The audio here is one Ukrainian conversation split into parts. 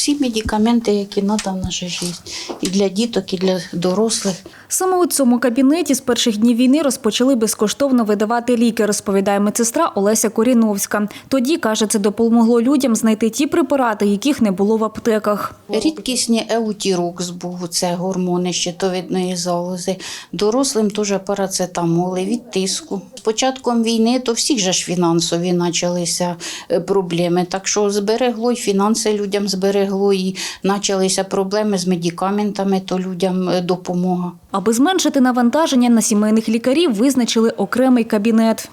всі медикаменти, які треба в нашій житті. І для діток, і для дорослих. Саме у цьому кабінеті з перших днів війни розпочали безкоштовно видавати ліки, розповідає медсестра Олеся Коріновська. Тоді, каже, це допомогло людям знайти ті препарати, яких не було в аптеках. Рідкісні еутірукс був, це гормони щитовидної залози. Дорослим теж парацетамоли від тиску. З початком війни то всіх же ж фінансові почалися е, проблеми. Так що зберегло і фінанси людям зберегло, і почалися проблеми з медикаментами, то людям е, допомога. Аби зменшити навантаження на сімейних лікарів, визначили окремий кабінет.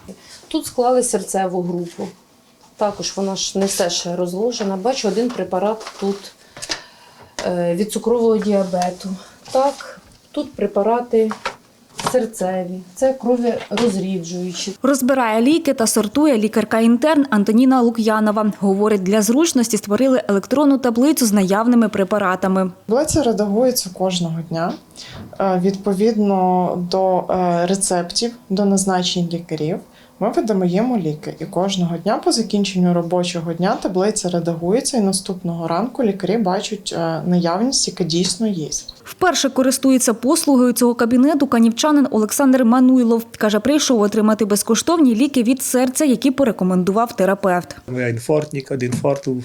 Тут склали серцеву групу. Також вона ж не все ще розложена. Бачу, один препарат тут е, від цукрового діабету. Так, тут препарати серцеві, це крові розріджуючі. Розбирає ліки та сортує лікарка-інтерн Антоніна Лук'янова. Говорить, для зручності створили електронну таблицю з наявними препаратами. Таблиця редагується кожного дня е, відповідно до е, рецептів, до назначень лікарів. Ми видаємо ліки, і кожного дня по закінченню робочого дня таблиця редагується, і наступного ранку лікарі бачать е, наявність, яка дійсно є. Вперше користується послугою цього кабінету канівчанин Олександр Мануйлов. Каже, прийшов отримати безкоштовні ліки від серця, які порекомендував терапевт. Я інфарктник, від інфаркту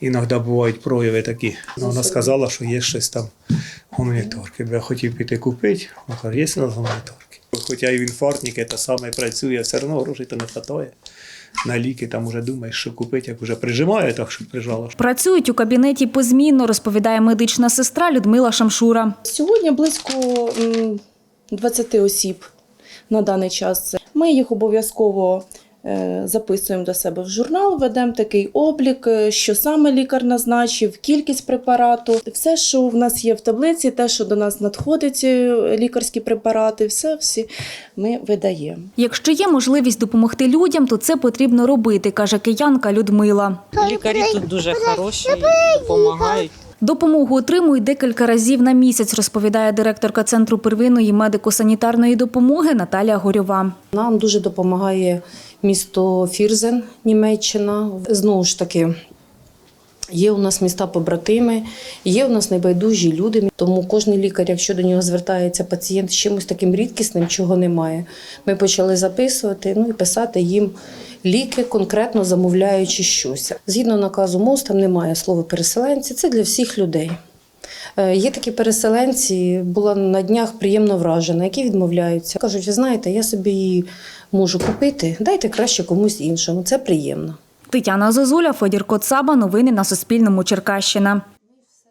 іноді бувають прояви такі. Ну, Вона сказала, що є щось там гуманіторки. Я хотів піти купити, вона каже, є у нас гуманіторки. Хоча і в фортник, та саме працює, все одно грошей то не хватає. На ліки там уже думаєш, що купити, як вже прижимає, так що прижало. Працюють у кабінеті позмінно, розповідає медична сестра Людмила Шамшура. Сьогодні близько 20 осіб на даний час. Ми їх обов'язково записуємо до себе в журнал, ведемо такий облік, е, що саме лікар назначив, кількість препарату. Все, що в нас є в таблиці, те, що до нас надходить, е, лікарські препарати, все всі ми видаємо. Якщо є можливість допомогти людям, то це потрібно робити, каже киянка Людмила. Лікарі тут дуже хороші, допомагають. Допомогу отримують декілька разів на місяць, розповідає директорка центру первинної медико-санітарної допомоги Наталія Горьова. Нам дуже допомагає місто Фірзен, Німеччина. Знову ж таки, є у нас міста побратими, є у нас небайдужі люди. Тому кожен лікар, якщо до нього звертається пацієнт з чимось таким рідкісним, чого немає, ми почали записувати ну і писати їм ліки, конкретно замовляючи щось. Згідно наказу МОЗ, там немає слова переселенці, це для всіх людей. Е, Є такі переселенці, була на днях приємно вражена, які відмовляються. Кажуть, ви знаєте, я собі її можу купити, дайте краще комусь іншому. Це приємно. Тетяна Зозуля, Федір Коцаба. Новини на Суспільному. Черкащина.